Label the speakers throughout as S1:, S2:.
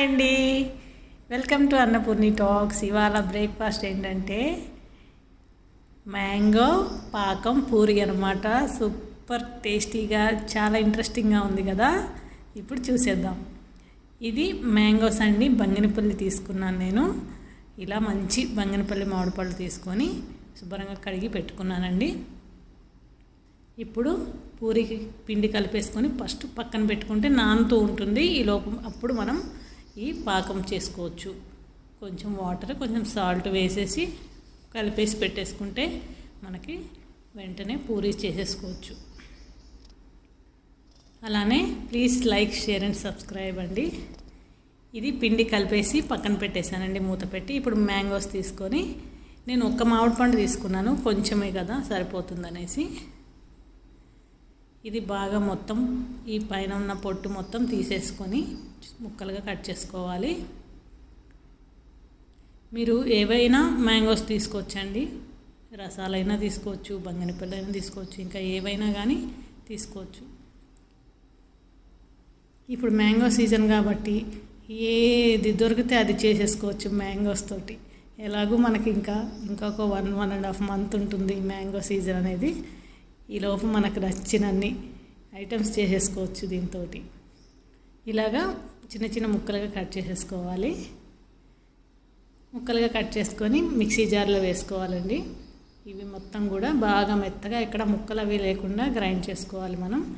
S1: Hi అండి. Welcome to Annapurni talks ఇవాళ breakfast ఏంటంటే మ్యాంగో పాకం పూరి అనమాట సూపర్ టేస్టీగా చాలా ఇంట్రెస్టింగ్గా ఉంది కదా. ఇప్పుడు చూసేద్దాం. ఇది మ్యాంగోస్ అండి. బంగినపల్లి తీసుకున్నాను నేను. ఇలా మంచి బంగినపల్లి మామిడిపళ్ళు తీసుకొని శుభ్రంగా కడిగి పెట్టుకున్నానండి. ఇప్పుడు పూరికి పిండి కలిపేసుకొని ఫస్ట్ పక్కన పెట్టుకుంటే నానుతూ ఉంటుంది. ఈ లోపం అప్పుడు మనం ఈ పాకం చేసుకోవచ్చు. కొంచెం వాటర్ కొంచెం సాల్ట్ వేసేసి కలిపేసి పెట్టేసుకుంటే మనకి వెంటనే పూరీ చేసేసుకోవచ్చు. అలానే please like share and subscribe అండి. ఇది పిండి కలిపేసి పక్కన పెట్టేశానండి మూత పెట్టి. ఇప్పుడు మ్యాంగోస్ తీసుకొని నేను ఒక్క మామిడి పండు తీసుకున్నాను కొంచెమే కదా సరిపోతుందనేసి. ఇది బాగా మొత్తం ఈ పైన ఉన్న పొట్టు మొత్తం తీసేసుకొని ముక్కలుగా కట్ చేసుకోవాలి. మీరు ఏవైనా మ్యాంగోస్ తీసుకోవచ్చండి రసాలైనా తీసుకోవచ్చు బంగినపల్లైనా అయినా తీసుకోవచ్చు ఇంకా ఏవైనా కానీ తీసుకోవచ్చు. ఇప్పుడు మ్యాంగో సీజన్ కాబట్టి ఏది దొరికితే అది చేసేసుకోవచ్చు మ్యాంగోస్ తోటి. ఎలాగూ మనకి ఇంకా ఇంకొక one one and half month ఉంటుంది మ్యాంగో సీజన్ అనేది. ఈలోపు మనకు నచ్చినన్ని ఐటమ్స్ చేసేసుకోవచ్చు దీంతో ఇలాగా చిన్న చిన్న ముక్కలుగా కట్ చేసేసుకోవాలి. ముక్కలుగా కట్ చేసుకొని మిక్సీ జార్లో వేసుకోవాలండి. ఇవి మొత్తం కూడా బాగా మెత్తగా ఎక్కడ ముక్కలు అవి లేకుండా గ్రైండ్ చేసుకోవాలి మనం.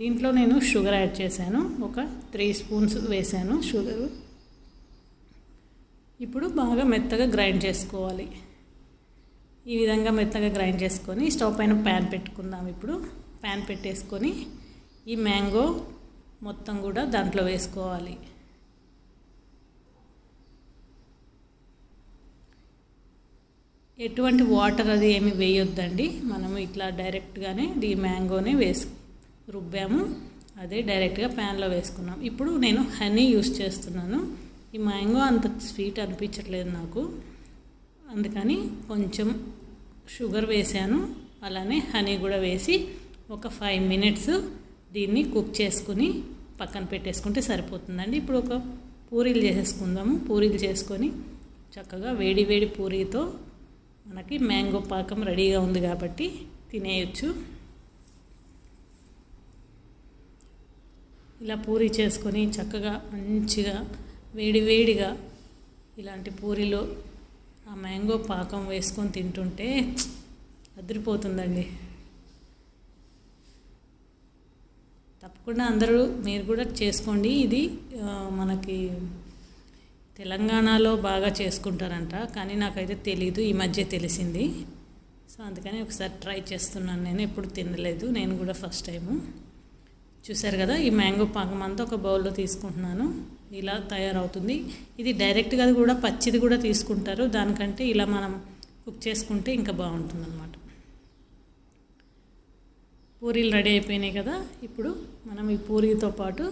S1: దీంట్లో నేను షుగర్ యాడ్ చేశాను. ఒక త్రీ స్పూన్స్ వేసాను షుగరు. ఇప్పుడు బాగా మెత్తగా గ్రైండ్ చేసుకోవాలి. ఈ విధంగా మెత్తగా గ్రైండ్ చేసుకొని స్టవ్ పైన ప్యాన్ పెట్టుకుందాం ఇప్పుడు. ప్యాన్ పెట్టేసుకొని ఈ మ్యాంగో మొత్తం కూడా దాంట్లో వేసుకోవాలి. ఎటువంటి వాటర్ అది ఏమి వేయొద్దండి. మనము ఇట్లా డైరెక్ట్గానే ఈ మ్యాంగోనే వేసు రుబ్బాము. అదే డైరెక్ట్గా ప్యాన్లో వేసుకున్నాం. ఇప్పుడు నేను హనీ యూస్ చేస్తున్నాను. ఈ మ్యాంగో అంత స్వీట్ అనిపించట్లేదు నాకు. అందుకని కొంచెం షుగర్ వేసాను అలానే హనీ కూడా వేసి ఒక ఫైవ్ మినిట్స్ దీన్ని కుక్ చేసుకుని పక్కన పెట్టేసుకుంటే సరిపోతుందండి. ఇప్పుడు ఒక పూరీలు చేసేసుకుందాము. పూరీలు చేసుకొని చక్కగా వేడి వేడి పూరీతో మనకి మ్యాంగో పాకం రెడీగా ఉంది కాబట్టి తినేయచ్చు. ఇలా పూరి చేసుకొని చక్కగా మంచిగా వేడి వేడిగా ఇలాంటి పూరిలో ఆ మ్యాంగో పాకం వేసుకొని తింటుంటే అదిరిపోతుందండి. తప్పకుండా అందరూ మీరు కూడా చేసుకోండి. ఇది మనకి తెలంగాణలో బాగా చేసుకుంటారంట కానీ నాకైతే తెలీదు. ఈ మధ్య తెలిసింది. సో అందుకని ఒకసారి ట్రై చేస్తున్నాను. నేను ఎప్పుడు తినలేదు. నేను కూడా ఫస్ట్ టైము. చూసారు కదా ఈ మ్యాంగో పాకం అంతా ఒక బౌల్లో తీసుకుంటున్నాను. ఇలా తయారవుతుంది. ఇది డైరెక్ట్గా కూడా పచ్చిది కూడా తీసుకుంటారు. దానికంటే ఇలా మనం కుక్ చేసుకుంటే ఇంకా బాగుంటుంది అనమాట పూరీలు రెడీ అయిపోయినాయి కదా. ఇప్పుడు మనం ఈ పూరీతో పాటు